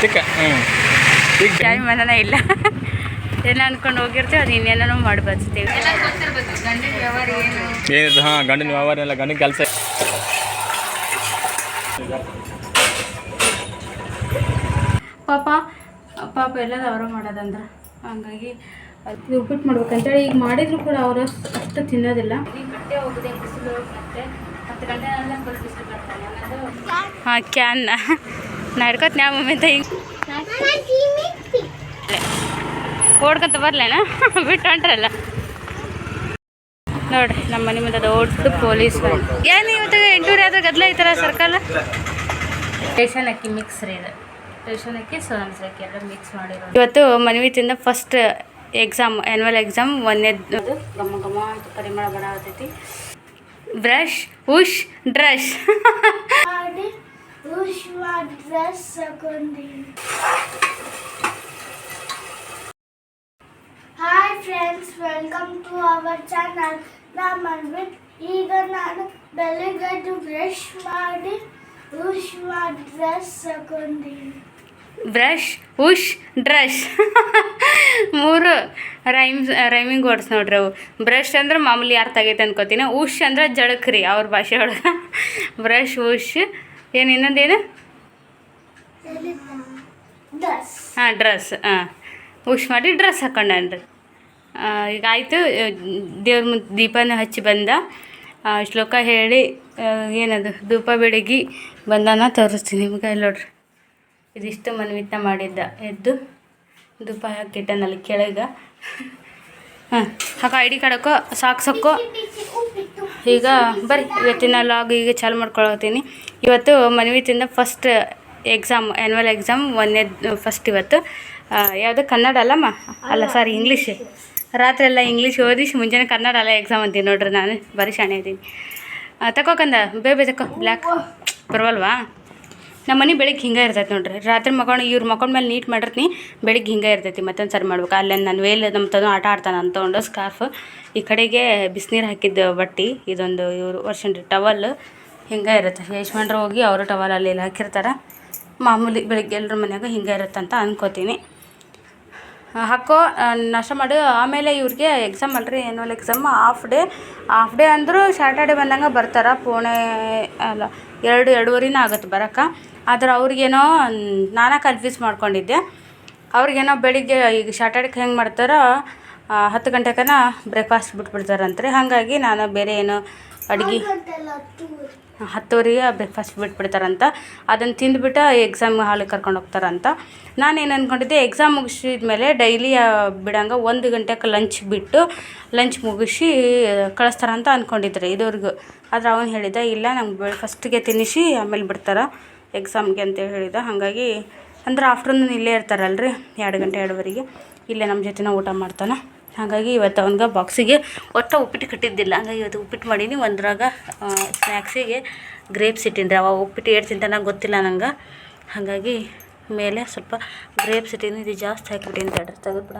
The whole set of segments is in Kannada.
ತಿಕ್ಕ ಹ್ಞೂ ಈಗ ಟೈಮ್ ಅನ್ನೋನೇ ಇಲ್ಲ? ಎಲ್ಲ ಅನ್ಕೊಂಡು ಹೋಗಿರ್ತೀವಿ ಅದು ಇನ್ನೇನೋ ಮಾಡಿ ಬರ್ತೀವಿ ಏನಿದೆ? ಹಾಂ ಗಂಡನ ವ್ಯವಹಾರ ಎಲ್ಲ ಗಂಡನ ಕೆಲಸ ಪಾಪ ಪಾಪ ಎಲ್ಲದ ಅವರು ಮಾಡೋದಂದ್ರೆ. ಹಂಗಾಗಿ ಅದು ಉಪ್ಪಿಟ್ಟು ಮಾಡ್ಬೇಕಂತೇಳಿ ಈಗ ಮಾಡಿದ್ರು ಕೂಡ ಅವರು ಅಷ್ಟು ತಿನ್ನೋದಿಲ್ಲ. ಹಾಂ ಕ್ಯಾನ್ನ. ನಾ ಹಿಡ್ಕೊತ ಮಮ್ಮಿ ಅಂತ ಹಿಂಗೆ. ಓಡ್ಕೊಂತ ಬರ್ಲೇನ? ಬಿಟ್ಟು ಹೊಂಟ್ರಲ್ಲ. ನೋಡ್ರಿ, ನಮ್ಮ ಮನೆ ಮುಂದೆ ದೊಡ್ಡ ಪೊಲೀಸ್ ಏನು ಇವತ್ತು ಎಂಟೂರಿ ಯಾವ್ದು ಗದ್ಲ ಐತರ ಸರ್ಕಲ್? ರೇಷನ್ ಅಕ್ಕಿ ಮಿಕ್ಸ್ ರೀ ಇದು. ರೇಷನ್ ಅಕ್ಕಿ ಸೋನಮ್ಸ್ ಅಕ್ಕಿ ಎಲ್ಲ ಮಿಕ್ಸ್ ಮಾಡಿರೋ ಇವತ್ತು ಮನ್ವಿತಿಂದ ಫಸ್ಟ್ ಎಕ್ಸಾಮ್ ಆ್ಯನ್ಯುವಲ್ ಎಕ್ಸಾಮ್ ಒಂದನೇದು ಗಮ್ಮ ಗಮ್ಮ ಅಂತ ಪರಿಮಳ ಬರ ಬ್ರಷ್ ಉಶ್ ಡ್ರಶ್ ಉಷ್ಮ ಡ್ರೆಸ್ ತಗೊಂಡಿನಿ hi friends welcome to our channel ನಾ ಮನ್ವಿತ್ ಈಗ ನಾನು ಬೆಳಿಗ್ಗೆ ಬ್ರಷ್ ಮಾಡಿ ಉಷ್ಮ ಡ್ರೆಸ್ ತಗೊಂಡಿನಿ ಬ್ರಷ್ ಉಶ್ ಡ್ರಶ್ ಮೂರು ರೈಮ್ಸ್ ರೈಮಿಂಗ್ ವರ್ಡ್ಸ್ ನೋಡ್ರಿ ಅವು. ಬ್ರಷ್ ಅಂದ್ರೆ ಮಾಮೂಲಿ ಅರ್ಥ ಆಗೈತೆ ಅನ್ಕೋತೀನಿ. ಉಶ್ ಅಂದ್ರೆ ಜಳಕ್ರಿ ಅವ್ರ ಭಾಷೆ ಒಳಗೆ. ಬ್ರಷ್ ಉಶ್ ಏನು ಇನ್ನೊಂದೇನು? ಡ್ರೆಸ್ ಹಾಂ ಡ್ರೆಸ್ ಹಾಂ. ಉಶ್ ಮಾಡಿ ಡ್ರೆಸ್ ಹಾಕೊಂಡನ್ರಿ. ಈಗ ಆಯಿತು ದೇವ್ರ ಮುಂದೆ ದೀಪನ ಹಚ್ಚಿ ಬಂದ. ಶ್ಲೋಕ ಹೇಳಿ ಏನದು ಧೂಪ ಬೆಳಗಿ ಬಂದಾನ ತೋರಿಸ್ತೀನಿ ನಿಮ್ಗೆ ಇಲ್ಲಿ ನೋಡ್ರಿ. ಇದಿಷ್ಟು ಮನವಿತ್ತ ಮಾಡಿದ್ದ. ಎದ್ದು ಧೂಪ ಹಾಕಿಟ್ಟನಲ್ಲಿ ಕೆಳಗೆ. ಹಾಂ, ಹಾಕ ಐ ಡಿ ಕಾರ್ಡಕ್ಕೋ ಸಾಕ್ಸಕ್ಕೋ ಉಪ್ಪಿಟ್ಟು ಈಗ ಬರ್ರಿ, ಇವತ್ತಿನ ಲಾಗ್ ಈಗ ಚಾಲು ಮಾಡ್ಕೊಳತ್ತೀನಿ ಇವತ್ತು ಮನವಿತಿಂದ ಫಸ್ಟ್ ಎಕ್ಸಾಮ್ ಆ್ಯನ್ಯುವಲ್ ಎಕ್ಸಾಮ್ ಒಂದನೇ ಫಸ್ಟ್ ಇವತ್ತು. ಯಾವುದು? ಕನ್ನಡ ಅಲ್ಲಮ್ಮ ಅಲ್ಲ ಸಾರಿ ಇಂಗ್ಲೀಷ್ ರಾತ್ರಿ ಎಲ್ಲ ಇಂಗ್ಲೀಷ್ ಓದಿ, ಮುಂಜಾನೆ ಕನ್ನಡ ಅಲ್ಲ ಎಕ್ಸಾಮ್ ಅಂತೀನಿ ನೋಡ್ರಿ ನಾನು. ಬರೀ ಶಾಣೆ ಇದ್ದೀನಿ ತಗೋಕಂದ ಬೇಬೆ ಬ್ಲ್ಯಾಕ್ ಬರವಲ್ವಾ ನಮ್ಮ ಮನೆ ಬೆಳಿಗ್ಗೆ ಹಿಂಗೆ ಇರ್ತೈತೆ ನೋಡ್ರಿ. ರಾತ್ರಿ ಮಕೊಂಡು ಇವ್ರು ಮಕ್ಕೊಂಡ ಮೇಲೆ ನೀಟ್ ಮಾಡಿರ್ತೀನಿ ಬೆಳಿಗ್ಗೆ ಹಿಂಗೆ ಇರ್ತೈತಿ ಮತ್ತೊಂದು ಸರಿ ಮಾಡ್ಬೇಕು. ಅಲ್ಲೇ ನಾನು ವೇಲ್ ನಮ್ಮ ತನು ಆಟ ಆಡ್ತಾನೆ ಅಂತ ತೊಗೊಂಡು ಸ್ಕಾರ್ಫ್ ಈ ಕಡೆಗೆ ಬಿಸಿನೀರು ಹಾಕಿದ್ದ ಬಟ್ಟೆ, ಇದೊಂದು ಇವರು ವರ್ಷನ್ ಟವಲ್ ಹಿಂಗೆ ಇರುತ್ತೆ. ಯಶ್ಮಂಡ್ರು ಹೋಗಿ ಅವರು ಟವಲ್ ಅಲ್ಲಿ ಇಲ್ಲಿ ಹಾಕಿರ್ತಾರೆ. ಮಾಮೂಲಿ ಬೆಳಿಗ್ಗೆ ಎಲ್ಲರ ಮನೆಯಾಗ ಹಿಂಗೆ ಇರುತ್ತೆ ಅಂತ ಅಂದ್ಕೋತೀನಿ ಹಾಕೋ ನಷ್ಟ ಮಾಡು. ಆಮೇಲೆ ಇವ್ರಿಗೆ ಎಕ್ಸಾಮ್ ಅಲ್ರಿ annual exam half day half day ಅಂದರೂ ಸ್ಯಾಟರ್ಡೇ ಬಂದಂಗೆ ಬರ್ತಾರೆ. ಪೋಣೆ, ಅಲ್ಲ, ಎರಡು, ಎರಡೂವರೆನೇ ಆಗುತ್ತೆ ಬರೋಕೆ. ಆದ್ರೆ ಅವ್ರಿಗೇನೋ ನಾನಾ ಕನ್ಫ್ಯೂಸ್ ಮಾಡ್ಕೊಂಡಿದ್ದೆ. ಅವ್ರಿಗೇನೋ ಬೆಳಿಗ್ಗೆ ಈಗ ಸ್ಯಾಟರ್ಡೆಗೆ ಹೆಂಗೆ ಮಾಡ್ತಾರೋ ಹತ್ತು ಗಂಟೆಗನ ಬ್ರೇಕ್ಫಾಸ್ಟ್ ಬಿಟ್ಬಿಡ್ತಾರಂತ್ರಿ. ಹಾಗಾಗಿ ನಾನು ಬೇರೆ ಏನೋ ಅಡುಗೆ ಹತ್ತುವರೆಗೆ ಬ್ರೇಕ್ಫಾಸ್ಟ್ ಬಿಟ್ಬಿಡ್ತಾರಂತ. ಅದನ್ನು ತಿಂದುಬಿಟ್ಟು ಎಕ್ಸಾಮ್ ಹಾಲಿಗೆ ಕರ್ಕೊಂಡು ಹೋಗ್ತಾರಂತ. ನಾನೇನು ಅಂದ್ಕೊಂಡಿದ್ದೆ ಎಕ್ಸಾಮ್ ಮುಗಿಸಿದ ಮೇಲೆ ಡೈಲಿ ಬಿಡಂಗೆ ಒಂದು ಗಂಟೆಗೆ ಲಂಚ್ ಬಿಟ್ಟು ಲಂಚ್ ಮುಗಿಸಿ ಕಳಿಸ್ತಾರಂತ ಅಂದ್ಕೊಂಡಿದ್ರೆ ಇದುವರೆಗೂ. ಆದರೆ ಅವನು ಹೇಳಿದ, ಇಲ್ಲ ನಮ್ಗೆ ಫಸ್ಟಿಗೆ ತಿನ್ನಿಸಿ, ಆಮೇಲೆ ಬಿಡ್ತಾರೆ. ಎಕ್ಸಾಮ್ಗೆ ಅಂತ ಹೇಳಿದ. ಹಾಗಾಗಿ ಅಂದ್ರೆ ಆಫ್ಟರ್ನೂನ್ ಇಲ್ಲೇ ಇರ್ತಾರಲ್ರಿ, ಎರಡು ಗಂಟೆ ಎರಡುವರೆಗೆ. ಇಲ್ಲೇ ನಮ್ಮ ಜೊತೆನ ಊಟ ಮಾಡ್ತಾನೆ. ಹಾಗಾಗಿ ಇವತ್ತು ಅವನಿಗೆ ಬಾಕ್ಸಿಗೆ ಒಟ್ಟು ಉಪ್ಪಿಟ್ಟು ಕಟ್ಟಿದ್ದಿಲ್ಲ. ಹಂಗಾಗಿ ಇವತ್ತು ಉಪ್ಪಿಟ್ಟು ಮಾಡೀನಿ. ಒಂದ್ರಾಗ ಸ್ನ್ಯಾಕ್ಸಿಗೆ ಗ್ರೇಪ್ಸ್ ಇಟ್ಟಿನಿ ಅವ ಉಪ್ಪಿಟ್ಟು ಏಟ್ ತಿಂತಾನೆ ಗೊತ್ತಿಲ್ಲ ನಂಗೆ. ಹಾಗಾಗಿ ಮೇಲೆ ಸ್ವಲ್ಪ ಗ್ರೇಪ್ಸ್ ಇಟ್ಟಿನಿ. ಇದು ಜಾಸ್ತಿ ಹಾಕಿಬಿಟ್ಟಿನಿ ತಡ್ರಿ, ತೆಗೆದ್ಬಿಡ.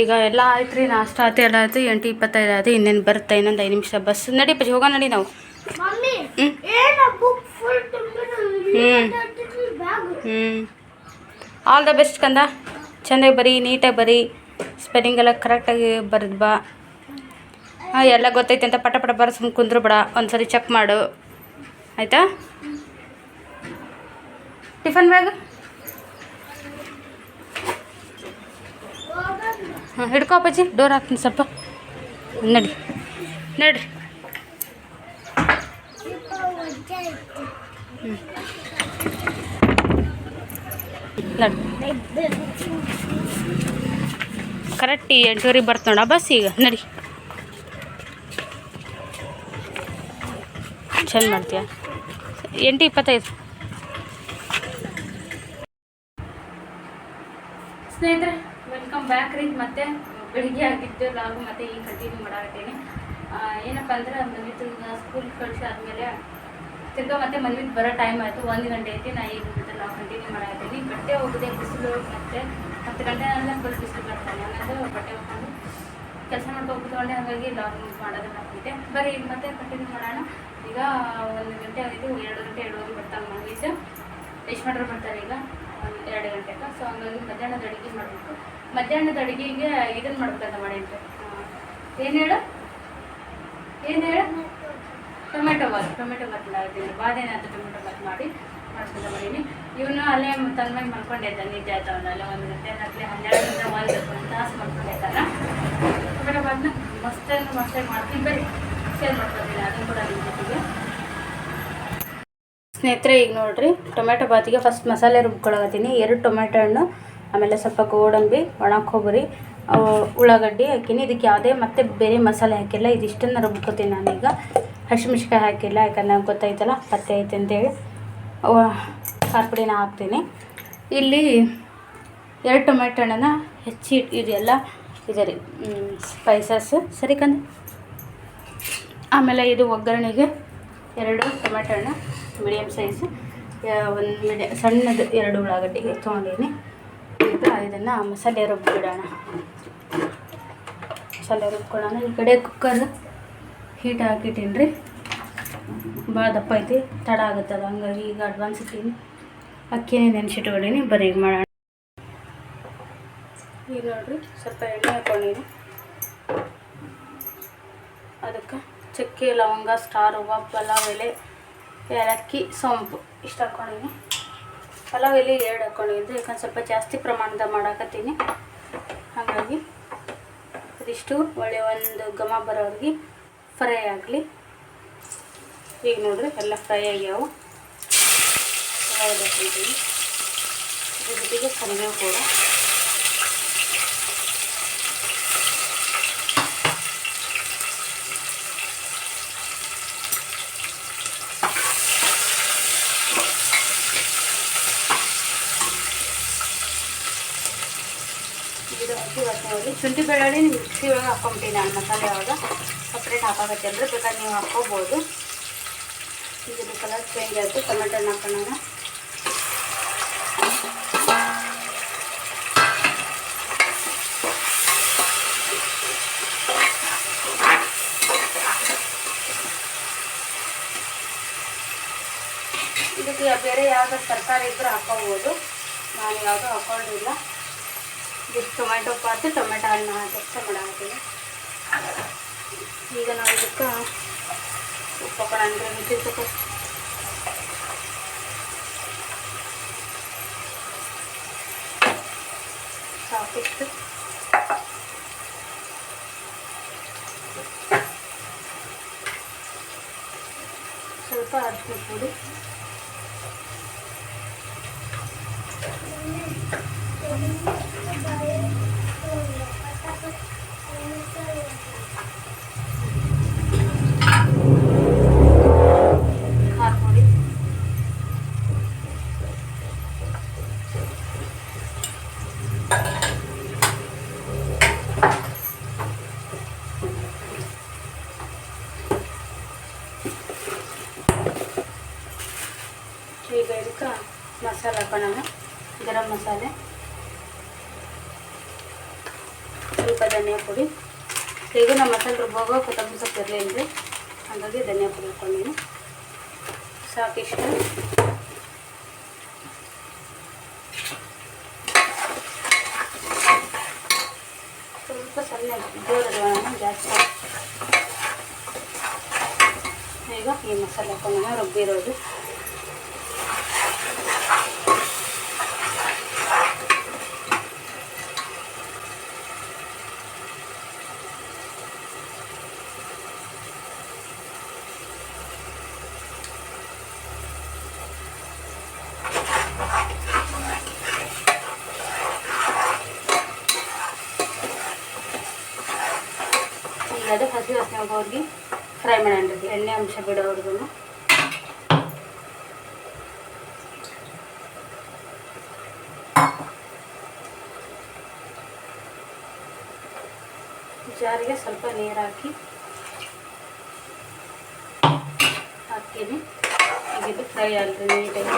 ಈಗ ಎಲ್ಲ ಆಯ್ತು ರೀ ನಾಷ್ಟ ಆಯ್ತು ಎಲ್ಲ ಆಯ್ತು. ಎಂಟು ಇಪ್ಪತ್ತೈದು ಆಯ್ತು. ಇನ್ನೇನು ಬರುತ್ತೆ, ಇನ್ನೊಂದು ಐದು ನಿಮಿಷ. ಬಸ್ ನಡಿ ಪಜ್ ಹೋಗೋಣ ನಡಿ ನಾವು. ಆಲ್ ದ ಬೆಸ್ಟ್ ಕಂದ. ಚೆನ್ನಾಗಿ ಬರೀ ನೀಟಾಗಿ ಬರೀ. ಸ್ಪೆಲ್ಲಿಂಗ್ ಎಲ್ಲ ಕರೆಕ್ಟಾಗಿ ಬರೆದು ಬಾ. ಹಾಂ ಎಲ್ಲ ಗೊತ್ತೈತೆ ಅಂತ ಪಟ ಪಟ ಬರ ಸುಮ್ಮನೆ ಕುಂದ್ರು ಬಿಡ. ಒಂದ್ಸರಿ ಚೆಕ್ ಮಾಡು. ಆಯಿತಾ? ಟಿಫನ್ ಬ್ಯಾಗ್ ಹಾಂ ಹಿಡ್ಕೋ ಅಪ್ಪಾಜಿ. ಡೋರ್ ಹಾಕ್ತೀನಿ ಸ್ವಲ್ಪ. ನಡಿ. ನಡ್ರಿ. ನಡಿ ಕರೆಕ್ಟ್ ಎಂಟೂವರೆಗೆ ಬರ್ತೋಣ ಬಸ್ ಈಗ ನಡಿ. ಚೆಂದ ಮಾಡ್ತೀಯ? ಎಂಟು ಇಪ್ಪತ್ತೈದು. ಸ್ನೇಹಿತರೆ ವೆಲ್ಕಮ್ ಬ್ಯಾಕ್ ರೀ. ಮತ್ತೆ ಬೆಳಿಗ್ಗೆ ಆಗಿದ್ದು ನಾವು ಮತ್ತೆ ಈಗ ಕಂಟಿನ್ಯೂ ಮಾಡಾಕತ್ತೀನಿ. ಏನಪ್ಪ ಅಂದ್ರೆ ಮನ್ವಿತ್ ಸ್ಕೂಲ್ ಆದಮೇಲೆ ತಿರ್ಗಾ ಮತ್ತೆ ಮನ್ವಿತ್ ಬರೋ ಟೈಮ್ ಆಯಿತು. ಒಂದು ಗಂಟೆ ಐತಿ, ನಾ ಈಗ ಬಿಟ್ಟು ಲಾಗ್ ಕಂಟಿನ್ಯೂ ಮಾಡಾಕತ್ತೀನಿ. ಬಟ್ಟೆ ಹೋಗಿದೆ ಬಿಸಿಲು ಮತ್ತೆ ಹತ್ತು ಗಂಟೆ ಎಲ್ಲ ಫುಲ್ ಬಿಸಿಲು ಬರ್ತಾನೆ ಅನ್ನೋದು ಬಟ್ಟೆ ಹೋಗ್ಕೊಂಡು ಕೆಲಸ ಮಾಡ್ಕೊಂಡು ಹಂಗಾಗಿ ಹಾಗಾಗಿ ಲಾಗ್ ಮಾಡೋದನ್ನ ಹಾಕಿದ್ದೆ ಬರೀ ಈಗ ಮತ್ತೆ ಕಂಟಿನ್ಯೂ ಮಾಡೋಣ. ಈಗ ಒಂದು ಗಂಟೆ ಆಗಿದ್ದು ಎರಡು ಗಂಟೆ ಎರಡುವರೆ ಬರ್ತಾರೆ ರೆಸ್ಟ್ ಯಜಮಾನ್ರು ಬರ್ತಾರೆ ಈಗ, ಒಂದು ಎರಡು ಗಂಟೆಗೆ ಸೊ ಹಂಗಾಗಿ ಮಧ್ಯಾಹ್ನದ ಅಡುಗೆ ಮಾಡಬೇಕು. ಮಧ್ಯಾಹ್ನದ ಅಡುಗೆಗೆ ಇದನ್ನು ಮಾಡ್ಬೇಕಂತ ಮಾಡಿ ಏನು ಹೇಳು ಏನು ಹೇಳು? ಟೊಮೆಟೊ ಬಾತ್ ಟೊಮೆಟೊ ಬಾತ್ ಮಾಡಿದ್ದೀನಿ ಬಾದೇನ ಅಂತ ಟೊಮೆಟೊ ಬಾತ್ ಮಾಡಿ ಮಾಡ್ಕೊಂಡು ಬರೀನಿ ಇವನು ಅಲ್ಲೇ ತನ್ಮಾಗಿ ಮಾಡ್ಕೊಂಡಿದ್ದ ನಿಜ ಆಯ್ತವನ್ನ ಅಲ್ಲೇ ಒಂದು ಗಂಟೆ ಆಗಲಿ ಹನ್ನೆರಡರಿಂದ ಒಂದು ಒಂದು ತಾಸು ಮಾಡ್ಕೊಂಡಿದ್ದಾನ ಟೊಮೆಟೊ ಬಾತ್ನ ಮಸ್ತಾಗಿ ಮಸ್ತಾಗಿ ಮಾಡ್ತೀನಿ. ಬರೀ ಸೇಲ್ ಮಾಡ್ಕೊಂಡಿಲ್ಲ ಅದನ್ನು ಕೂಡ ನಿಮ್ಮ ಜೊತೆಗೆ. ಸ್ನೇಹಿತರೆ, ಈಗ ನೋಡ್ರಿ, ಟೊಮೆಟೊ ಬಾತಿಗೆ ಫಸ್ಟ್ ಮಸಾಲೆ ರುಬ್ಕೊಳಕತ್ತೀನಿ. ಎರಡು ಟೊಮೆಟೊ ಹಣ್ಣು, ಆಮೇಲೆ ಸ್ವಲ್ಪ ಗೋಡಂಬಿ ಒಣ ಕೊಬ್ಬರಿ ಉಳ್ಳಾಗಡ್ಡಿ ಹಾಕಿನಿ ಇದಕ್ಕೆ ಯಾವುದೇ ಮತ್ತೆ ಬೇರೆ ಮಸಾಲೆ ಹಾಕಿಲ್ಲ. ಇದಿಷ್ಟನ್ನು ರುಬ್ಕೊತೀನಿ ನಾನೀಗ. ಹಸಿಮೆಣ್ಸಿಕಾಯಿ ಹಾಕಿಲ್ಲ, ಯಾಕಂದ್ರೆ ನಂಗೆ ಗೊತ್ತಾಯ್ತಲ್ಲ, ಪತ್ತೆ ಐತೆ ಅಂತೇಳಿ. ಖಾರ ಪುಡಿನ ಹಾಕ್ತೀನಿ. ಇಲ್ಲಿ ಎರಡು ಟೊಮೆಟೊ ಹಣ್ಣನ್ನು ಹೆಚ್ಚಿ ಇದೆಲ್ಲ ಇದೆ ರೀ ಸ್ಪೈಸಸ್ ಸರಿ ಕಂದು ಆಮೇಲೆ ಇದು ಒಗ್ಗರಣೆಗೆ ಎರಡು ಟೊಮೆಟೊ ಹಣ್ಣು ಮೀಡಿಯಮ್ ಸೈಜ್ ಒಂದು ಮೀಡಿಯ ಸಣ್ಣದು ಎರಡು ಉಳ್ಳಾಗಡ್ಡೆಗೆ ತೊಗೊಂಡೀನಿ. ಈಗ ಇದನ್ನು ಮಸಾಲೆ ರುಬ್ಬಿಡೋಣ. ಮಸಾಲೆ ರುಬ್ಕೊಳ್ಳೋಣ. ಈ ಕಡೆ ಕುಕ್ಕರ್ ಹೀಟ್ ಹಾಕಿಟ್ಟೀನಿ ರೀ ಭಾಳ ದಪ್ಪ ಐತಿ, ತಡ ಆಗುತ್ತಲ್ಲ ಹಂಗಾಗಿ ಈಗ ಅಡ್ವಾನ್ಸ್ ಇಟ್ಟೀನಿ. ಅಕ್ಕಿನೇ ನೆನೆಸಿಟ್ಕೊಂಡೀನಿ ಬರೀ ಮಾಡೋಣ. ಈಗ ನೋಡ್ರಿ, ಸ್ವಲ್ಪ ಎಣ್ಣೆ ಹಾಕ್ಕೊಂಡೀನಿ ಅದಕ್ಕೆ ಚಕ್ಕೆ, ಲವಂಗ, ಸ್ಟಾರ್ ಹೂವು ಪಲಾವ್, ಎಲೆ, ಏಲಕ್ಕಿ, ಸೋಂಪು ಇಷ್ಟು ಹಾಕ್ಕೊಂಡಿನಿ ಪಲಾವ್, ಎಲೆ ಎರಡು ಹಾಕ್ಕೊಂಡಿದ್ದೆ ಯಾಕಂದ್ರೆ ಸ್ವಲ್ಪ ಜಾಸ್ತಿ ಪ್ರಮಾಣದ ಮಾಡಾಕತ್ತೀನಿ. ಹಾಗಾಗಿ ಅದಿಷ್ಟು ಒಳ್ಳೆ ಒಂದು ಘಮ ಬರೋರಿಗೆ ಫ್ರೈ ಆಗಲಿ. ಈಗ ನೋಡ್ರಿ ಎಲ್ಲ ಫ್ರೈ ಆಗ್ಯಾವು. ಅದ್ರ ಜೊತೆಗೆ ಕೂಡ. ಶುಂಠಿ ಬೆಳ್ಳುಳ್ಳಿ ಮಿಕ್ಸಿ ಒಳಗೆ ಹಾಕೊಂಬಿಟ್ಟಿನಿ ನಾನು ಮಸಾಲೆ ಒಳಗೆ ಸಪ್ರೇಟ್ ಅಂದರೆ ಬೇಕಾದ್ರೆ ನೀವು ಹಾಕ್ಕೋಬೋದು. ಇದು ಕಲರ್ ಚೇಂಜ್ ಆಯಿತು ಟೊಮೆಟೊ ಹಾಕೋಣ ಇದಕ್ಕೆ ಬೇರೆ ಯಾವ್ದಾದ್ರು ತರಕಾರಿ ಇದ್ದರೂ ಹಾಕೋಬೋದು ನಾನು ಯಾವುದೂ ಹಾಕೊಂಡಿಲ್ಲ ಇದು ಟೊಮೆಟೊ ಪಾತು ಟೊಮೆಟೊ ಹಣ್ಣು ಹಾಕಿ ಮಾಡಾಕತ್ತೀನಿ ಈಗ ನಾವು ಇದಕ್ಕೆ ಉಪ್ಪು ಹಾಕೋಣ ತಗೋ ಸಾಕಿಷ್ಟು. ಸ್ವಲ್ಪ ಅರ್ಶಿನ ಪುಡಿ ಖಾರ ಪುಡಿ ಈಗ ಇದಕ್ಕೆ ಮಸಾಲೆ ಹಾಕೋಣ ಗರಂ ಮಸಾಲೆ ಸ್ವಲ್ಪ ಧನಿಯಾ ಪುಡಿ ಈಗ ನಮ್ಮ ಮಸಾಲೆ ರುಬ್ಬಾಗ ಕೊತ್ತಂಬರಿ ಸೊಪ್ಪು ಇರಲಿಲ್ಲ ರೀ ಹಾಗಾಗಿ ಧನಿಯಾ ಪುಡಿ ಹಾಕೊಂಡಿನಿ ಸಾಕಿಷ್ಟು ಸ್ವಲ್ಪ ಸಣ್ಣ ಜೋರಿಡೋಣ ಜಾಸ್ತಿ ಈಗ ಈ ಮಸಾಲೆ ಹಾಕೊಂಡ ರುಬ್ಬಿರೋದು ಈಗ ಅದು ಹಸಿ ವಾಸನೆ ಹೋಗಿ ಫ್ರೈ ಮಾಡೋಣ ಎಣ್ಣೆ ಅಂಶ ಬಿಡೋವರೆಗೂ ಜಾರಿಗೆ ಸ್ವಲ್ಪ ನೀರು ಹಾಕಿ ಹಾಕ್ತೀನಿ ಈಗ ಇದು ಫ್ರೈ ಆಗಲಿ ನೀಟಾಗಿ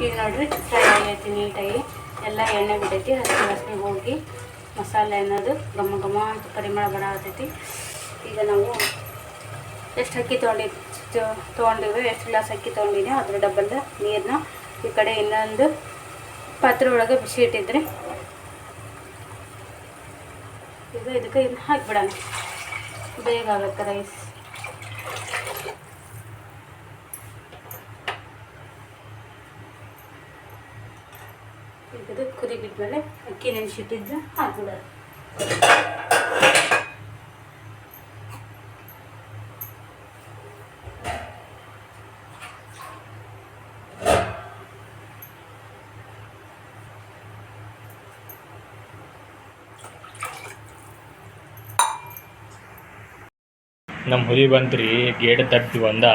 ಈಗ ನೋಡ್ರಿ ಫ್ರೈ ಆಗೈತಿ ನೀಟಾಗಿ ಎಲ್ಲ ಎಣ್ಣೆ ಬಿಟ್ಟೈತಿ ಹಸಿ ವಾಸನೆ ಹೋಗಿ ಮಸಾಲೆ ಅನ್ನೋದು ಘಮ ಘಮ ಅಂತ ಪರಿಮಳ ಬರತೈತಿ ಈಗ ನಾವು ಎಷ್ಟು ಅಕ್ಕಿ ತೊಗೊಂಡಿ ತೊಗೊಂಡಿವಿ, ಎಷ್ಟು ಗ್ಲಾಸ್ ಅಕ್ಕಿ ತೊಗೊಂಡಿನಿ, ಅದ್ರ ಡಬ್ಬಲ್ ನೀರನ್ನ ಈ ಕಡೆ ಇನ್ನೊಂದು ಪಾತ್ರೆ ಒಳಗೆ ಬಿಸಿ ಇಟ್ಟಿದ್ರೆ ಈಗ ಇದಕ್ಕೆ ಇದನ್ನ ಹಾಕಿಬಿಡೋಣ. ಬೇಗ ಆಗುತ್ತೆ ರೈಸ್ ಇದು ಕುದಿ ಬಿದ್ಮೇಲೆ ಅಕ್ಕಿ ನೆನೆಸಿಟ್ಟಿದ್ದು ಹಾಕ್ಬಿಡೋದು. ನಮ್ಮ ಹುಲಿ ಬಂತ್ರಿ ಗೇಟ್ ತಟ್ಟಿ ಒಂದ.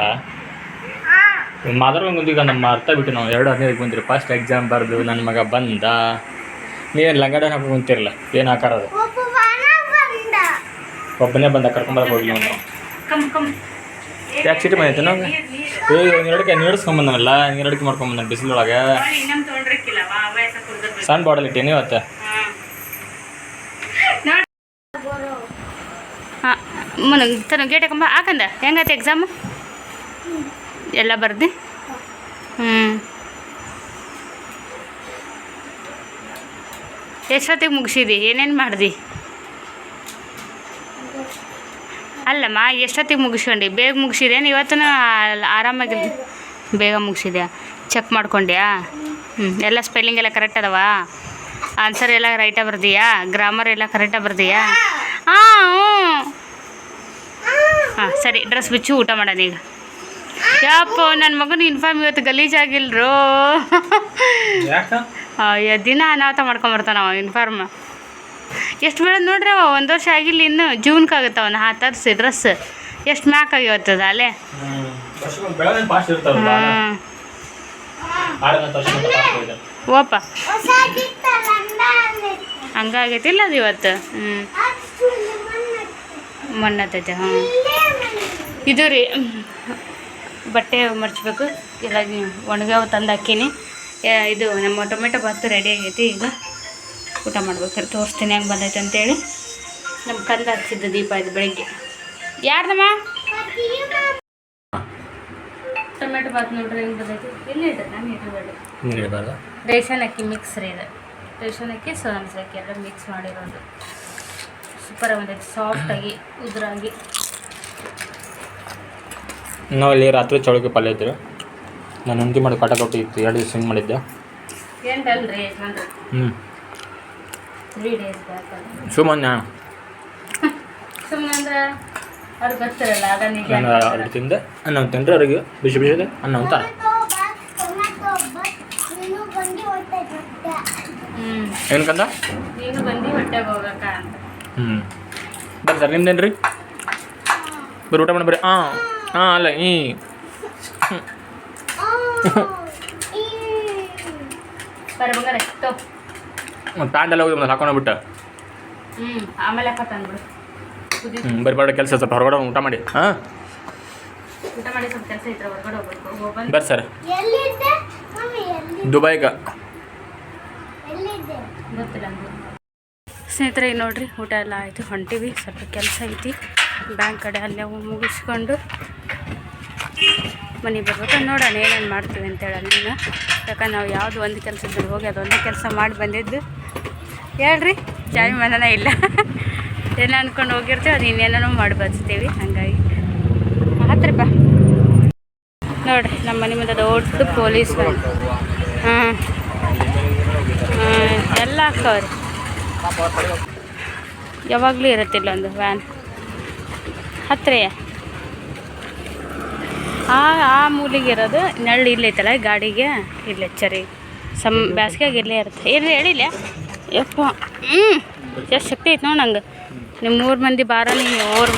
ಮಾತಾಡ್ಕೊಂಡು ಈಗ ನಮ್ಮ ಅರ್ಥ ಬಿಟ್ಟು ನಾವು ಎರಡು ಹದಿನೈದು ಬಂದ್ರಿ. ಫಸ್ಟ್ ಎಕ್ಸಾಮ್ ಬರೆದು ನನ್ನ ಮಗ ಬಂದ. ನೀವೇನು ಲಂಗಡ ಹಾಕೊಂಡು ಕುಂತಿರಲ್ಲ ಏನು ಹಾಕಾರದು ಒಬ್ಬನೇ ಬಂದ ಕರ್ಕೊಂಬರಕ್ಕೆ ಹೋಗಿ ನಾವು ಕಮ್ ಕಮ್ ಯಾಕೆ ಸಿಟಿ ಬಂದೈತೆ ನಾವು ಏ ನೀರಡಿಕೆ ನೀಡಿಸ್ಕೊಂಬಂದನಲ್ಲ ನೀರಡಿಕೆ ಮಾಡ್ಕೊಂಬಂದ ಬಿಸಿಲೊಳಗೆ. ಸಣ್ಣ ಬಾಟಲ್ ಇಟ್ಟೇನಿ ಇವತ್ತು. ಹಾಂ. ತನ ಗೇಟ್ ಹಾಕೊಂಬ ಹಾಕಂದ. ಹೆಂಗತ್ತೆ ಎಕ್ಸಾಮ್ ಎಲ್ಲ ಬರ್ದಿ? ಹ್ಞೂ ಎಷ್ಟೊತ್ತಿಗೆ ಮುಗಿಸಿದಿ? ಏನೇನು ಮಾಡ್ದಿ? ಅಲ್ಲಮ್ಮ, ಎಷ್ಟೊತ್ತಿಗೆ ಮುಗಿಸ್ಕೊಂಡಿ? ಬೇಗ ಮುಗಿಸಿದೇನು? ಇವತ್ತು ಆರಾಮಾಗಿ ಬೇಗ ಮುಗಿಸಿದ್ಯಾ? ಚೆಕ್ ಮಾಡ್ಕೊಂಡ್ಯಾ? ಹ್ಞೂ ಎಲ್ಲ ಸ್ಪೆಲ್ಲಿಂಗ್ ಎಲ್ಲ ಕರೆಕ್ಟ್ ಅದಾವ? ಆನ್ಸರ್ ಎಲ್ಲ ರೈಟಾಗಿ ಬರ್ದೀಯಾ? ಗ್ರಾಮರ್ ಎಲ್ಲ ಕರೆಕ್ಟಾಗಿ ಬರ್ದೀಯಾ? ಹಾಂ ಹ್ಞೂ ಹಾಂ, ಸರಿ. ಡ್ರೆಸ್ ಬಿಚ್ಚು, ಊಟ ಮಾಡೋಣ ಈಗ. ಯಪ್ಪ ನನ್ನ ಮಗನ ಇನ್ಫಾರ್ಮ್ ಇವತ್ತು ಗಲೀಜಾಗಿಲ್ರು ದಿನ ಅನಾಥ ಮಾಡ್ಕೊಂಬರ್ತಾನ ಅವ ಇನ್ಫಾರ್ಮ್ ಎಷ್ಟು ಬೀಳೋದು ನೋಡ್ರಿ ಅವ ಒಂದು ವರ್ಷ ಆಗಿಲ್ಲ ಇನ್ನು ಜೂನ್ಗೆ ಆಗುತ್ತೆ ಅವನು ಹಾ ತರಿಸಿ ಡ್ರೆಸ್ ಎಷ್ಟು ಮ್ಯಾಕ್ ಆಗಿವತ್ತದ ಅಲ್ಲೇ. ಓಪ ಹೊಸ ಗಿತ್ತ ಲಂಡ ಅನ್ನೈತಿ. ಹಂಗಾಗೈತಿ ಇಲ್ಲ ಅದು ಇವತ್ತು? ಹ್ಞೂ ಹ್ಞೂ. ಮಣ್ಣತ್ತೈತೆ ಹಾಂ ಇದು ರೀ ಬಟ್ಟೆ ಮರ್ಚ್ಬೇಕು. ಇಲ್ಲ ಒಣಗ್ಯಾವ ತಂದು ಹಾಕೀನಿ. ಇದು ನಮ್ಮ ಟೊಮೆಟೊ ಭಾತು ರೆಡಿ ಆಗೈತಿ. ಈಗ ಊಟ ಮಾಡ್ಬೇಕು. ತೋರಿಸ್ತೀನಿ. ಹೆಂಗೆ ಬಂದೈತೆ ಅಂತೇಳಿ. ನಮ್ಮ ಕಂದ ಹಚ್ಚಿದ್ದು ದೀಪ ಇದು ಬೆಳಗ್ಗೆ. ಯಾರ್ದಮ್ಮ. ಟೊಮೆಟೊ ಭಾತ್ ನೋಡ್ರಿ ಹೆಂಗೆ ಬಂದೈತಿ? ಇದೆ ನಾನು ರೇಷನ್ ಅಕ್ಕಿ ಮಿಕ್ಸ್ ರೀ ಇದು. ರೇಷನ್ ಅಕ್ಕಿ ಸೋನಮ್ಸ್ ಅಕ್ಕಿ ಎಲ್ಲ ಮಿಕ್ಸ್ ಮಾಡಿರೋದು. ಸೂಪರ್ ಬಂದೈತಿ. ಸಾಫ್ಟಾಗಿ ಉದುರಾಗಿ. ನಾವು ಇಲ್ಲಿ ರಾತ್ರಿ ಚೌಳಿಗೆ ಪಲ್ಯ ಇದ್ರು ನಾನು ಹೆಂಡತಿ ಮಾಡಿ ಕಾಟ ಕೊಟ್ಟು ಇತ್ತು ಎರಡು ದಿವಸ ಹಿಂಗೆ ಮಾಡಿದ್ದೆ. ಹ್ಞೂ ಸುಮ್ಮನೆ ನಾನು ತಿಂದೆ. ಅನ್ನ ತಿಂದ್ರೆ ಅವ್ರಿಗೆ ಬಿಸಿ ಬಿಸಿದೆ ಅನ್ನ ಅಂತಾರೆ ಹೊಟ್ಟೆ ದೊಡ್ಡ. ಹ್ಞೂ ಏನಕ್ಕಂದ ಅಂತ. ಬರ್ತಾರೆ ಸರ್ ನಿಮ್ದೇನು ರೀ ಬರ್ರಿ ಊಟ ಮಾಡಿ ಬರ್ರಿ. ಹಾಂ. ಹಾಂ ಅಲ್ಲ ಈ. ಹೋಗಿ ಆಮೇಲೆ ಹ್ಞೂ ಬರ್ರಿ ಕೆಲಸ ಸ್ವಲ್ಪ ಹೊರಗಡೆ ಊಟ ಮಾಡಿ ಹಾಂ? ಊಟ ಮಾಡಿ ಸ್ವಲ್ಪ ಕೆಲಸ ಇದ್ರೆ ಹೊರಗಡೆ ಹೋಗ್ಬೇಕು ಹೋಗ್ಬಂದು ಬರ್ರಿ ಸರ್. ದುಬೈಗೆ. ಸ್ನೇಹಿತರೆ ನೋಡ್ರಿ ಊಟ ಎಲ್ಲ ಆಯ್ತು ಹೊಂಟಿವಿ ಸ್ವಲ್ಪ ಕೆಲಸ ಐತಿ. ಬ್ಯಾಂಕ್ ಕಡೆ ಅಲ್ಲೇ ಮುಗಿಸ್ಕೊಂಡು ಮನೆಗೆ ಬರ್ಬೇಕು. ನೋಡೋಣ ಏನೇನು ಮಾಡ್ತೀವಿ ಅಂತೇಳಿ ಅಲ್ಲಿನ ಯಾಕಂದ್ರೆ ನಾವು ಯಾವುದು ಒಂದು ಕೆಲಸದಲ್ಲಿ ಹೋಗಿ ಅದೊಂದೇ ಕೆಲಸ ಮಾಡಿ ಬಂದಿದ್ದು. ಹೇಳ್ರಿ ಜಾಯಿ ಮನನೇ ಇಲ್ಲ. ಎಲ್ಲ ಅಂದ್ಕೊಂಡು ಹೋಗಿರ್ತೀವಿ, ಅದು ಇನ್ನೇನೋ ಮಾಡಿ ಬಚ್ತೀವಿ ಹಾಗಾಗಿ. ಹತ್ರ ಬಾ. ನೋಡ್ರಿ, ನಮ್ಮ ಮನೆ ಮುಂದೆ ದೊಡ್ಡ ಪೊಲೀಸ್ ಹಾಂ. ಎಲ್ಲ ಹಾಕವ್ರಿ. ಯಾವಾಗಲೂ ಇರುತ್ತಿಲ್ಲ ಒಂದು ವ್ಯಾನ್ ಹತ್ತಿರ ಆ ಆ ಮೂಲಿಗೆ ಇರೋದು ನೆಳ್ಳು ಇಲ್ಲೈತಲ್ಲ ಗಾಡಿಗೆ? ಇಲ್ಲೇ, ಚರಿ. ಸಮ್, ಬ್ಯಾಸ್ಗ್ಯಾಗ ಇಲ್ಲೇ ಇರುತ್ತೆ. ಏನು ಹೇಳಿಲ್ಲ ಯಪ್ಪ ಹ್ಞೂ ಎಷ್ಟು ಶಕ್ತಿ ಐತೆ ನೋಡಿ ನಂಗೆ. ನಿಮ್ಮ ಮೂರು ಮಂದಿ ಬಾರ ನೀವು ಓರ್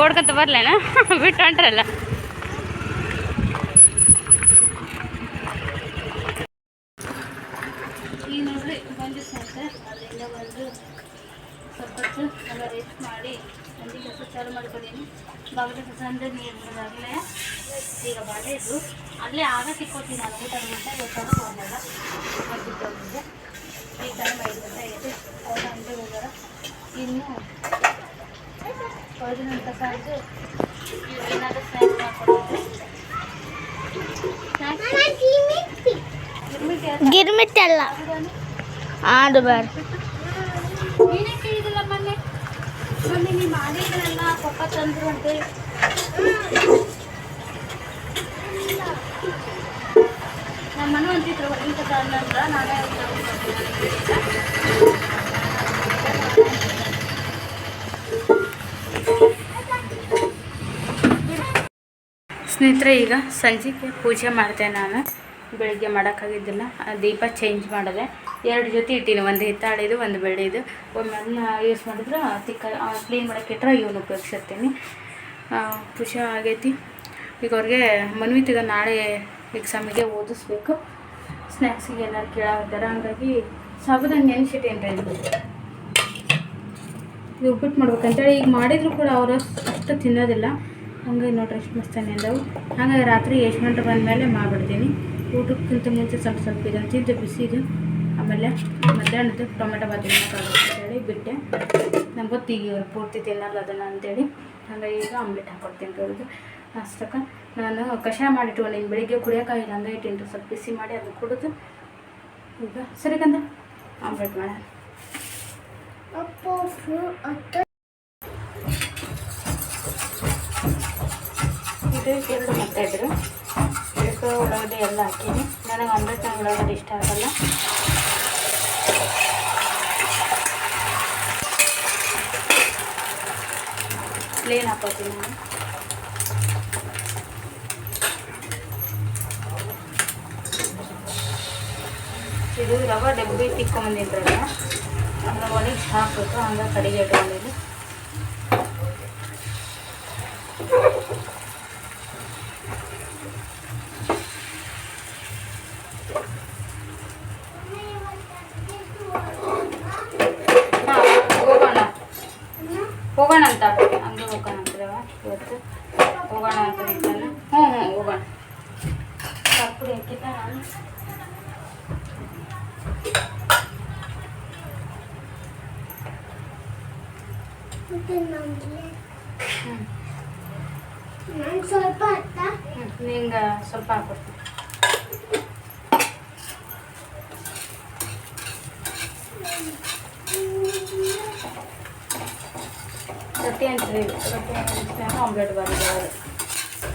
ಓಡ್ಕೊತ ಬರ್ಲೇನ? ಬಿಟ್ಟು ಹೊಂಟ್ರಲ್ಲ ಈಗ ನೋಡ್ರಿ ಬಂದು ಅಲ್ಲಿಂದ ಬಂದು ಸ್ವಲ್ಪ ಹೊತ್ತು ಆಯ್ತು ಎಲ್ಲ ರೆಸ್ಟ್ ಮಾಡಿ ಸಂಜೆ ಕೆಲಸ ಚಾಲು ಮಾಡ್ಕೊಂಡಿನಿ ಬಾಗಿಲು ಕಸ ಅಂದರೆ ನೀರು ಬಿಡೋದಾಗಲೇ ಈಗ ಬಾಳೆ ಇದ್ದು ಅಲ್ಲೇ ಆಗ ಸಿಕ್ಕೋತೀನಿ ನಾನು ಊಟ ಗಂಟೆ ಗೊತ್ತಾಗ ಹೋಗಲ್ಲ ಹೋಗಿದ್ದೆ ಈ ಟೈಮ್ ಐದು ಗಂಟೆ ಆಗೈತೆ ಅವ್ರ ಅಂಗಡಿ ಹೋಗ್ಯಾರ ಇನ್ನು ಹೊರಗಿನ ಕಸ ಆಯಿತು ಏನಾದರೂ ಸ್ನ್ಯಾಕ್ಸ್ ಮಾಡ್ಕೊಡ್ತೀನಿ ಸ್ನ್ಯಾಕ್ಸ್ ಗಿರ್ಮಿಟ್ ಅಲ್ಲ ಆಡಬಾರ್ದು ನೀನೇ ಕೇಳಿದಿಲ್ಲ ಮೊನ್ನೆ ಮೊನ್ನೆ ನೀವು ಮಾಡಿದ್ರಲ್ಲ ಪಪ್ಪ ತಂದ್ರು ಅಂತೆ. ನಮ್ಮ ಮನೆ ಕಸ ನಾನೇ ಸ್ನೇಹಿತರೆ, ಈಗ ಸಂಜೆಗೆ ಪೂಜೆ ಮಾಡಿದೆ ನಾನು. ಬೆಳಿಗ್ಗೆ ಮಾಡೋಕ್ಕಾಗಿದ್ದಿಲ್ಲ. ದೀಪ ಚೇಂಜ್ ಮಾಡಿದೆ. ಎರಡು ಜೊತೆ ಇಟ್ಟಿನಿ. ಒಂದು ಹಿತ್ತಾಳಿದು, ಒಂದು ಬೆಳ್ಳಿದು. ಒಮ್ಮೆ ಅದನ್ನ ಯೂಸ್ ಮಾಡಿದ್ರೆ ತಿಕ್ಕ ಕ್ಲೀನ್ ಮಾಡೋಕ್ಕೆ ಇಟ್ಟರೆ ಇವನು ಉಪಯೋಗಿಸಿರ್ತೀನಿ. ಖುಷಿ ಆಗೈತಿ. ಈಗ ಅವ್ರಿಗೆ ಮನ್ವಿತಿಗ ನಾಳೆ ಎಕ್ಸಾಮಿಗೆ ಓದಿಸ್ಬೇಕು. ಸ್ನ್ಯಾಕ್ಸಿಗೆ ಏನಾರು ಕೇಳಾಗಿದ್ದಾರೆ ಹಂಗಾಗಿ ಸಾಬುದಾನ ನೆನ್ಸಿಟ್ಟೇನು ರೀ ಇದು ಉಪ್ಪಿಟ್ಟು ಮಾಡ್ಬೇಕಂತೇಳಿ. ಈಗ ಮಾಡಿದ್ರು ಕೂಡ ಅವರು ಅಷ್ಟು ತಿನ್ನೋದಿಲ್ಲ. ಹಂಗಾಗಿ ನೋಡ್ರಿ ಎಷ್ಟು ಮಸ್ತಾನೆ ಅಂದವು ಹಂಗಾಗಿ ರಾತ್ರಿ ಎಷ್ಟು ಗಂಟೆ ಬಂದಮೇಲೆ ಮಾಡಿಬಿಡ್ತೀನಿ. ಊಟಕ್ಕಿಂತ ಮುಂಚೆ ಸ್ವಲ್ಪ ಸ್ವಲ್ಪ ಇದನ್ನು ತಿಂದು ಬಿಸಿದು ಆಮೇಲೆ ಮಧ್ಯಾಹ್ನದ ಟೊಮೆಟೊ ಬಾತ್ ಅಂತೇಳಿ ಬಿಟ್ಟೆ. ನಂಗೆ ಗೊತ್ತು ಪೂರ್ತಿ ತಿನ್ನಲ್ಲ ಅದನ್ನು ಅಂತೇಳಿ. ಹಾಗಾಗಿ ಈಗ ಆಮ್ಲೆಟ್ ಹಾಕೊಡ್ತೀನಿ ರೀ ಅವ್ರಿಗೆ ಅಷ್ಟಕ್ಕೆ ನಾನು ಕಷಾಯ ಮಾಡಿಟ್ಕೊಂಡಿನಿ ಬೆಳಿಗ್ಗೆ ಕುಡಿಯೋಕ್ಕಾಗಿಲ್ಲ ಹಂಗೆ ಇಟ್ಟಿನಿ ಸ್ವಲ್ಪ ಬಿಸಿ ಮಾಡಿ ಅದು ಕುಡಿದು ಈಗ ಸರಿ ಕಂದ ಆಮ್ಲೆಟ್ ಮಾಡೋಣ ಇದು ಎರಡು ಮೊಟ್ಟೆ ಇದ್ರು ಇದಕ್ಕೆ ಉಳ್ಳಾಗಡ್ಡಿ ಎಲ್ಲ ಹಾಕೀನಿ ನನಗೆ ಆಮ್ಲೆಟ್ ಉಳ್ಳಾಗಡ್ಡಿ ಇಷ್ಟ ಆಗಲ್ಲ. ಪ್ಲೇನ್ ಹಾಕೋತೀನಿ ನಾನು. ಇದು ರವೆ ಡಬ್ಬಿ ತಿಕ್ಕೊಂಬಂದಿದ್ರಲ್ಲ ಅದ್ರ ಒಳಗೆ ಹಾಕ್ಬೇಕು, ಹಂಗೆ ಕಡೆಗೆ ಇಟ್ಕೊಂಡಿದ್ದು ಹಾಂ ಹೋಗೋಣ ಹೋಗೋಣ ಅಂತ ಹಂಗೆ ಹೋಗೋಣ ಅಂತೀರವ ಇವತ್ತು ಹೋಗೋಣ ಅಂತ ನಿಂತಾನೆ ಹ್ಞೂ ಹ್ಞೂ ಹೋಗೋಣ ಕಪ್ಪುಡಿ ಹಾಕಿದ್ದ ನಾನು ಮತ್ತೆ ನಮ್ಗೆ ಹ್ಞೂ ನಂಗೆ ಸ್ವಲ್ಪ ಅತ್ತ ಹ್ಞೂ ನಿಂಗೆ ಸ್ವಲ್ಪ ಹಾಕ್ಕೊಡ್ತೀನಿ ರೊಟ್ಟಿ ಅಂತೀವಿ ರೊಟ್ಟಿ ಅಂತೀವಿ ಆಮ್ಲೆಟ್ ಬರ್ತಾರೆ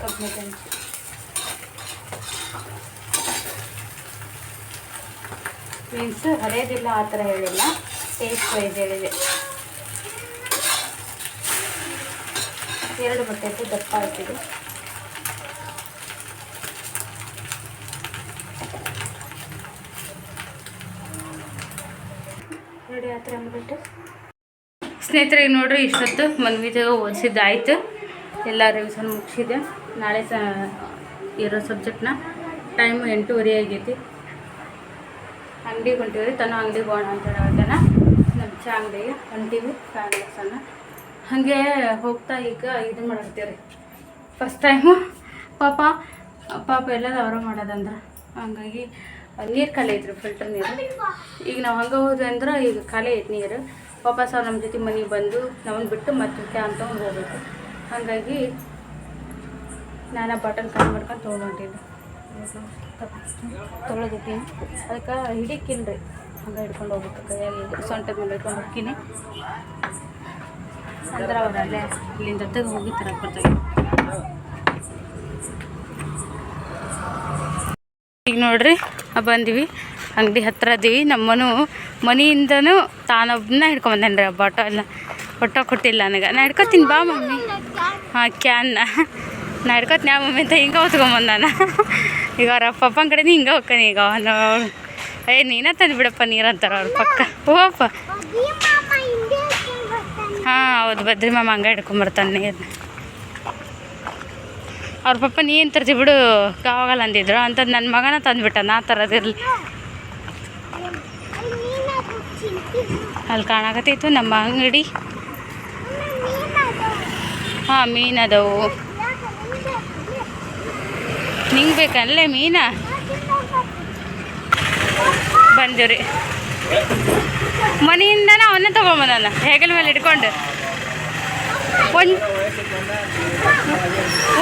ಕಬ್ಬು ಹಂಚಿ ಮೀನ್ಸ್ ಹರಿಯೋದಿಲ್ಲ, ಆ ಥರ ಹೇಳಿಲ್ಲ. ಟೇಸ್ಟ್ ವೈಸ್ ಹೇಳಿದೆ. ಎರಡು ಮೊಟ್ಟೆ ದಪ್ಪ ದಪ್ಪ ಹಾಕಿದೆ ಆ ಥರ ಅಂದ್ಬಿಟ್ಟು. ಸ್ನೇಹಿತರೆ ಈಗ ನೋಡ್ರಿ, ಇಷ್ಟೊತ್ತು ಮನ್ವಿದಾಗ ಓದಿಸಿದ್ದಾಯ್ತು. ಎಲ್ಲ ರಿವಿಷನ್ ಮುಗಿಸಿದೆ. ನಾಳೆ ಸ, ಇರೋ ಸಬ್ಜೆಕ್ಟ್ನ ಟೈಮು ಎಂಟೂವರೆ ಆಗೈತಿ. ಅಂಗಡಿಗೆ ಹೊಂಟಿವ್ರಿ ತನ್ನ ಅಂಗಡಿಗೆ ಹೋಗೋಣ ಅಂತ ಹೇಳೋದನ್ನ ನಮ್ಮ ಚಾ ಅಂಗಡಿಗೆ ಹೊಂಟಿವಿ ಫ್ಯಾಮಿಲೀಸನ್ನು ಹಾಗೆ ಹೋಗ್ತಾ ಈಗ ಇದು ಮಾಡಾಕ್ತೀವಿ ರೀ ಫಸ್ಟ್ ಟೈಮು ಪಾಪ ಪಾಪ ಎಲ್ಲದ ಅವರು ಮಾಡೋದಂದ್ರೆ. ಹಂಗಾಗಿ ನೀರು ಖಾಲಿ ಐತ್ರಿ ಫಿಲ್ಟರ್ ನೀರು. ಈಗ ನಾವು ಹಂಗೆ ಹೋದ್ವಿ ಅಂದ್ರೆ ಈಗ ಖಾಲಿ ಐತೆ ನೀರು. ವಾಪಸ್ ಅವ್ರು ನಮ್ಮ ಜೊತೆ ಮನೆಗೆ ಬಂದು ನಮ್ಮನ್ನು ಬಿಟ್ಟು ಮತ್ತೆ ಅಂತ ಹೋಗ್ಬೇಕು. ಹಾಗಾಗಿ ನಾನು ಬಟನ್ ಕಟ್ ಮಾಡ್ಕೊಂಡು ತೊಗೊಂಡಿದ್ದೆ ತೊಗೊಳೋದಕ್ಕೆ ಅದಕ್ಕೆ ಹಿಡಿಕಿಲ್ರಿ ಹಂಗೆ ಹಿಡ್ಕೊಂಡು ಹೋಗ್ಬೇಕು. ಕೈಯಾಗಿ ಸೊಂಟದ ಮೇಲೆ ಹಿಡ್ಕೊಂಡು ಹೋಗ್ತೀನಿ. ಅಂದ್ರೆ ಅವರಲ್ಲೇ ಇಲ್ಲಿಂದ ತೆಗೆದು ಹೋಗಿ ತರಕ್ಕೆ ಬರ್ತಾರೆ ಈಗ ನೋಡ್ರಿ ಬಂದ್ವಿ. ಅಂಗಡಿ ಹತ್ರ ಅದೀವಿ. ನಮ್ಮನು ಮನೆಯಿಂದನೂ ತಾನೊಬ್ಬನ ಹಿಡ್ಕೊಂಬಂದೇನೆ ರೀ ಬಾಟಲ್. ಕೊಟ್ಟ ಕೊಟ್ಟಿಲ್ಲ ನನಗೆ. ನಾ ಹಿಡ್ಕೊತೀನಿ ಬಾ ಮಮ್ಮಿ. ಹಾಂ ಕ್ಯಾನ್. ನಾ ಹಿಡ್ಕೊತೀನಿ ಆ ಮಮ್ಮಿ ಅಂತ ಹಿಂಗೆ ಹೊತ್ಕೊಂಬಂದಾನ. ಈಗ ಅವ್ರ ಪಪ್ಪನ ಕಡೆ ಹಿಂಗೆ ಹೋಗ್ತಾನೆ ಈಗ ಅವನು ಏ ನೀನ ತಂದು ಬಿಡಪ್ಪ ನೀರು ಅಂತಾರೆ ಅವ್ರ ಪಕ್ಕ. ಹೋಗಪ್ಪ. ಹಾಂ ಹೌದು ಬದ್ರಿ ಮಾಮ ಹಂಗೆ ಹಿಡ್ಕೊಂಬರ್ತಾನೆ ನೀರು ಅವ್ರ ಪಪ್ಪ, ನೀ ಏನು ತರ್ತಿ ಬಿಡು ಕಾವಾಗಲ್ಲ ಅಂದಿದ್ರು. ಅಂಥದ್ದು ನನ್ನ ಮಗನ ತಂದುಬಿಟ್ಟ ನಾ ತರೋದಿರಲಿ ಅಲ್ಲಿ ಕಾಣಕತ್ತಿತ್ತು ನಮ್ಮ ಅಂಗಡಿ. ಹಾಂ, ಮೀನು ಅದಾವು. ನಿಂಗೆ ಬೇಕಲ್ಲೇ ಮೀನ? ಬಂದಿವ್ರಿ. ಮನೆಯಿಂದನ ಅವನ್ನ ತಗೊಂಬಂದ ಹೆಗಲ ಮೇಲೆ ಇಟ್ಕೊಂಡು. ಒಂದು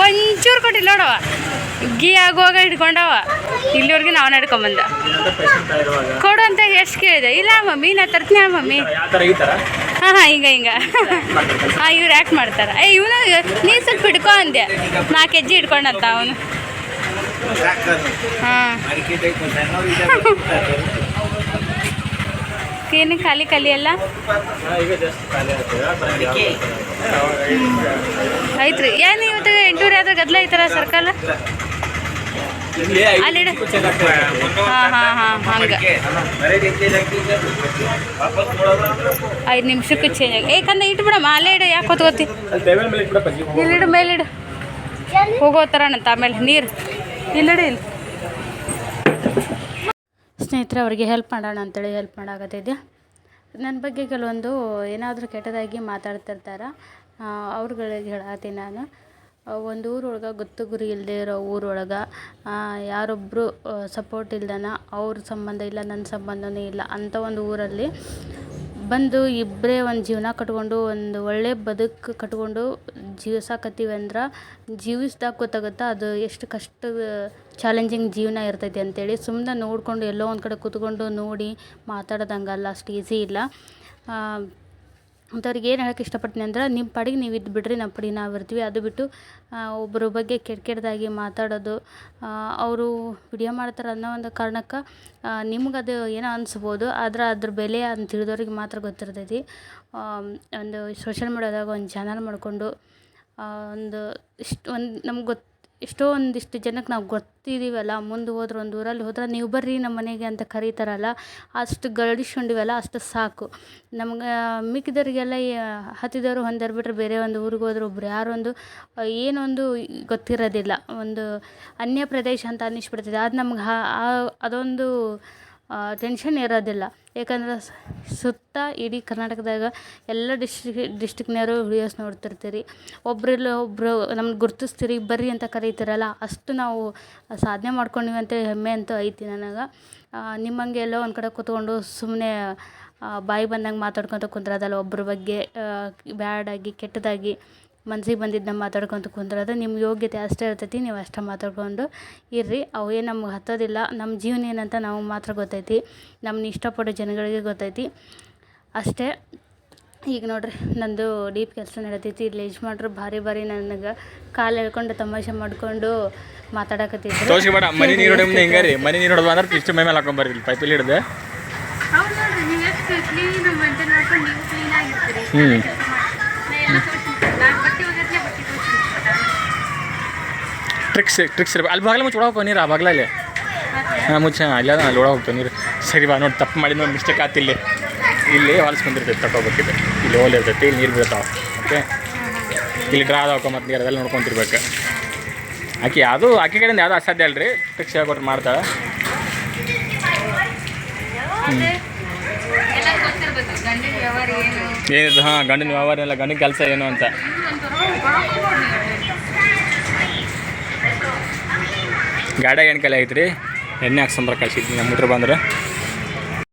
ಒಂಚೂರು ಕೊಟ್ಟಿಲ್ಲ ನೋಡವ ಗೀ ಆಗುವಾಗ ಹಿಡ್ಕೊಂಡವ ಇಲ್ಲಿವರೆಗೆ ನಾವು ನಡ್ಕೊಂಬಂದ ಕೊಡು ಅಂತ ಎಷ್ಟು ಕೇಳಿದೆ. ಇಲ್ಲ ಮಮ್ಮಿ, ನಾ ತರ್ತೀನಿ ಮಮ್ಮಿ. ಹಾಂ ಹಾಂ, ಹಿಂಗ ಹಿಂಗ. ಹಾಂ, ಇವ್ರು ಯಾಕೆ ಮಾಡ್ತಾರೆ. ಏ, ಇವನು, ನೀ ಸ್ವಲ್ಪ ಹಿಡ್ಕೊ ಅಂದೆ. ನಾಲ್ಕು ಹೆಜ್ಜೆ ಹಿಡ್ಕೊಂಡಂತ ಅವನು. ಹಾಂ. ಏನು ಖಾಲಿ ಖಾಲಿ ಅಲ್ಲ? ಐತ್ರಿ. ಏನು ಇವತ್ತು ಎಂಟೂರು ಆದ್ರೆ ಗದ್ಲ ಐತಲ್ಲ ಸರ್ಕಲ್? ಅಲ್ಲಿ ಹಾಂ ಹಾಂ ಹಾಂ, ಹಂಗೆ. ಐದು ನಿಮಿಷಕ್ಕೆ ಚೇಂಜ್ ಆಗಿ ಏಕಂದ್ರೆ ಇಟ್ಬಿಡಮ್ಮ ಅಲ್ಲೇ ಇಡು, ಯಾಕೆ ಹೊತ್ಕೋತಿ? ಇಲ್ಲಿಡು ಮೇಲಿಡು ಹೋಗೋತಾರಂತ ಆಮೇಲೆ ನೀರು. ಇಲ್ಲಿಡು, ಇಲ್ಲಿ. ಸ್ನೇಹಿತರೆ, ಅವರಿಗೆ ಹೆಲ್ಪ್ ಮಾಡೋಣ ಅಂತೇಳಿ ಹೆಲ್ಪ್ ಮಾಡಾಕತ್ತಿದ್ದೆ. ನನ್ನ ಬಗ್ಗೆ ಕೆಲವೊಂದು ಏನಾದರೂ ಕೆಟ್ಟದಾಗಿ ಮಾತಾಡ್ತಿರ್ತಾರೆ ಅವ್ರುಗಳಿಗೆ ಹೇಳತ್ತೀನಿ ನಾನು. ಒಂದು ಊರೊಳಗೆ ಗೊತ್ತು ಗುರಿ ಇಲ್ಲದೆ ಇರೋ ಊರೊಳಗೆ ಯಾರೊಬ್ಬರು ಸಪೋರ್ಟ್ ಇಲ್ದನ ಅವ್ರ ಸಂಬಂಧ ಇಲ್ಲ ನನ್ನ ಸಂಬಂಧವೇ ಇಲ್ಲ ಅಂಥ ಒಂದು ಊರಲ್ಲಿ ಬಂದು ಇಬ್ಬರೇ ಒಂದು ಜೀವನ ಕಟ್ಕೊಂಡು, ಒಂದು ಒಳ್ಳೆ ಬದುಕು ಕಟ್ಕೊಂಡು ಜೀವಿಸಾಕತ್ತೀವಿ ಅಂದ್ರೆ ಜೀವಿಸ್ದಾಗ ಗೊತ್ತಾಗುತ್ತೆ ಅದು ಎಷ್ಟು ಕಷ್ಟ ಚಾಲೆಂಜಿಂಗ್ ಜೀವನ ಇರ್ತೈತಿ ಅಂತೇಳಿ ಸುಮ್ಮನೆ ನೋಡಿಕೊಂಡು ಎಲ್ಲೋ ಒಂದು ಕಡೆ ಕೂತ್ಕೊಂಡು ನೋಡಿ ಮಾತಾಡೋದಂಗಲ್ಲ ಅಷ್ಟು ಈಸಿ ಇಲ್ಲ. ಅಂಥವ್ರಿಗೆ ಏನು ಹೇಳಕ್ಕೆ ಇಷ್ಟಪಡ್ತೀನಿ ಅಂದ್ರೆ ನಿಮ್ಮ ಪಾಡಿಗೆ ನೀವು ಇದು ಬಿಡ್ರಿ ನಮ್ಮ ಪಡಿಗೆ ನಾವು ಇರ್ತೀವಿ. ಅದು ಬಿಟ್ಟು ಒಬ್ಬರ ಬಗ್ಗೆ ಕೆಟ್ಟ ಕೆಟ್ಟದಾಗಿ ಮಾತಾಡೋದು ಅವರು ವಿಡಿಯೋ ಮಾಡ್ತಾರೆ ಅನ್ನೋ ಒಂದು ಕಾರಣಕ್ಕೆ ನಿಮ್ಗೆ ಅದು ಏನೋ ಅನಿಸ್ಬೋದು. ಆದ್ರೆ ಅದ್ರ ಬೆಲೆ ಅಂತ ತಿಳಿದವ್ರಿಗೆ ಮಾತ್ರ ಗೊತ್ತಿರ್ತೈತಿ. ಒಂದು ಸೋಷಿಯಲ್ ಮೀಡ್ಯಾದಾಗ ಒಂದು ಚಾನಲ್ ಮಾಡಿಕೊಂಡು ಒಂದು ಇಷ್ಟು ಒಂದು ನಮ್ಗೆ ಗೊತ್ತು ಎಷ್ಟೋ ಒಂದಿಷ್ಟು ಜನಕ್ಕೆ ನಾವು ಗೊತ್ತಿದ್ದೀವಲ್ಲ ಮುಂದೆ ಹೋದ್ರೆ ಒಂದು ಊರಲ್ಲಿ ಹೋದ್ರೆ ನೀವು ಬರ್ರಿ ನಮ್ಮ ಮನೆಗೆ ಅಂತ ಕರೀತಾರಲ್ಲ, ಅಷ್ಟು ಗಳಿಸ್ಕೊಂಡಿವಲ್ಲ, ಅಷ್ಟು ಸಾಕು. ನಮ್ಗೆ ಮಿಕ್ಕಿದವ್ರಿಗೆಲ್ಲ ಹತ್ತಿದವರು ಹೊಂದರ್ ಬಿಟ್ರೆ ಬೇರೆ ಒಂದು ಊರಿಗೆ ಹೋದ್ರೆ ಒಬ್ರು ಯಾರೊಂದು ಏನೊಂದು ಗೊತ್ತಿರೋದಿಲ್ಲ. ಒಂದು ಅನ್ಯ ಪ್ರದೇಶ ಅಂತ ಅನ್ನಿಸ್ಬಿಡ್ತದೆ. ಅದು ನಮ್ಗೆ ಅದೊಂದು ಟೆನ್ಷನ್ ಇರೋದಿಲ್ಲ. ಯಾಕಂದ್ರೆ ಸುತ್ತ ಇಡೀ ಕರ್ನಾಟಕದಾಗ ಎಲ್ಲ ಡಿಸ್ಟ್ರಿಕ್ ಡಿಸ್ಟಿಕ್ನವರು ವಿಡಿಯೋಸ್ ನೋಡ್ತಿರ್ತೀರಿ. ಒಬ್ರಿಲ್ಲ ಒಬ್ಬರು ನಮ್ಗೆ ಗುರ್ತಿಸ್ತೀರಿ, ಬರ್ರಿ ಅಂತ ಕರೀತಿರಲ್ಲ, ಅಷ್ಟು ನಾವು ಸಾಧನೆ ಮಾಡ್ಕೊಂಡಿವಿ ಅಂತೇಳಿ ಹೆಮ್ಮೆ ಅಂತೂ ಐತಿ ನನಗೆ. ನಿಮ್ಮಂಗೆ ಎಲ್ಲೋ ಒಂದು ಕಡೆ ಕೂತ್ಕೊಂಡು ಸುಮ್ಮನೆ ಬಾಯಿ ಬಂದಂಗೆ ಮಾತಾಡ್ಕೊತ ಕುಂದ್ರದಲ್ಲ ಒಬ್ಬರ ಬಗ್ಗೆ ಬ್ಯಾಡಾಗಿ, ಕೆಟ್ಟದಾಗಿ. ಮನ್ಸಿಗೆ ಬಂದಿದ್ದನ್ನ ಮಾತಾಡ್ಕೊತ ಕುಂದ್ರದು ನಿಮ್ಮ ಯೋಗ್ಯತೆ ಅಷ್ಟೇ ಇರ್ತೈತಿ ನೀವು ಅಷ್ಟೇ ಮಾತಾಡ್ಕೊಂಡು ಇರ್ರಿ. ಅವು ಏನು ನಮ್ಗೆ ಹತ್ತೋದಿಲ್ಲ ನಮ್ಮ ಜೀವನ ಏನಂತ ನಾವು ಮಾತ್ರ ಗೊತ್ತೈತಿ ನಮ್ಮನ್ನ ಇಷ್ಟಪಡೋ ಜನಗಳಿಗೆ ಗೊತ್ತೈತಿ. ಅಷ್ಟೇ ಈಗ ನೋಡ್ರಿ ನಂದು ಡೀಪ್ ಕೆಲಸ ನಡೀತೈತಿ ಇಲ್ಲಿ ಯಜಮಾನ್ರು ಭಾರಿ ಭಾರಿ ನನಗೆ ಕಾಲು ಎಳ್ಕೊಂಡು ತಮಾಷೆ ಮಾಡಿಕೊಂಡು ಮಾತಾಡಕತ್ತಿದ್ರು. ತೋರಿಸ್ಬೇಡ ಮನೆ ನೀರು ಹೊಡೆ ಮುಂದೆ ಹಿಂಗೆ ರೀ ಮನೆ ನೀರು ಹೊಡೆದು ಅಂದ್ರೆ ಇಷ್ಟು ಮೈ ಮೇಲೆ ಹಾಕೊಂಬರ್ರಿ ಇಲ್ಲಿ ಪೈಪಲ್ಲಿ ಹಿಡ್ದು. ಹೌದು ನೋಡ್ರಿ ನೀವು ಎಷ್ಟು ಕ್ಲೀನ್ ಮೇಂಟೈನ್ ಮಾಡ್ಕೊಂಡು ನೀವು ಕ್ಲೀನ್ ಆಗಿರ್ತೀರಿ ಹ್ಞೂ ನಾನು ಬಟ್ಟೆ ಒಗತ್ಲೆ ಬಟ್ಟೆ ಟ್ರಿಕ್ಸ್ ಟ್ರಿಕ್ಸ್ ಇರ್ಬೇಕು. ಅಲ್ಲಿ ಬಾಗಿಲ ಮುಚ್ಚಿ ಒಳಗೆ ನೀರು, ಆ ಬಾಗಿಲಲ್ಲಿ. ಹಾಂ, ಮುಚ್ಚ ಅಲ್ಲಿ ಅಲ್ಲಿ ಒಳಗೆ ಹೋಗ್ತಾವೆ ನೀರು. ಸರಿ ಬಾ, ನೋಡಿ, ತಪ್ಪು ಮಾಡಿದ ಒಂದು ಮಿಸ್ಟೇಕ್ ಆಯ್ತು ಇಲ್ಲಿ. ಇಲ್ಲಿ ಬಂದಿರ್ತೈತೆ ತಗೋಬೇಕಿದೆ ಇಲ್ಲಿ ಹೋಲ್ ಇರ್ತೈತಿ, ಇಲ್ಲಿ ನೀರು ಬೀಳ್ತಾವೆ ಓಕೆ ಇಲ್ಲಿ ಡ್ರಾ ಅದಾವ ಮತ್ತು ನೀರು ಅದೆಲ್ಲ ನೋಡ್ಕೊತಿರ್ಬೇಕು. ಆಕೆ ಯಾವುದು, ಆಕೆ ಕಡೆಯಿಂದ ಯಾವುದು ಅಸಾಧ್ಯ ಅಲ್ರಿ? ಟ್ರಿಕ್ಸ್ ಹೇಳ್ಕೊಟ್ಟು ಮಾಡ್ತಾಳೆ. ಎಲ್ಲ ಹಾಂ ಗಂಡಿನ ವ್ಯವಹಾರ ಏನು ಗಂಡಿನ ಹಾಂ, ಗಂಡನ ವ್ಯವಹಾರ ಎಲ್ಲ ಗಂಡನ ಕೆಲಸ ಏನು ಅಂತ. ಗಾಡಿಯಾಗ ಎಣ್ಣೆ ಕಲೆ ಐತ್ರಿ? ಎಣ್ಣೆ ಹಾಕ್ಸಂಬ್ರ ಕಳ್ಸಿದ್ವಿ ನಮ್ಮ ಹುಡ್ರು ಬಂದ್ರೆ.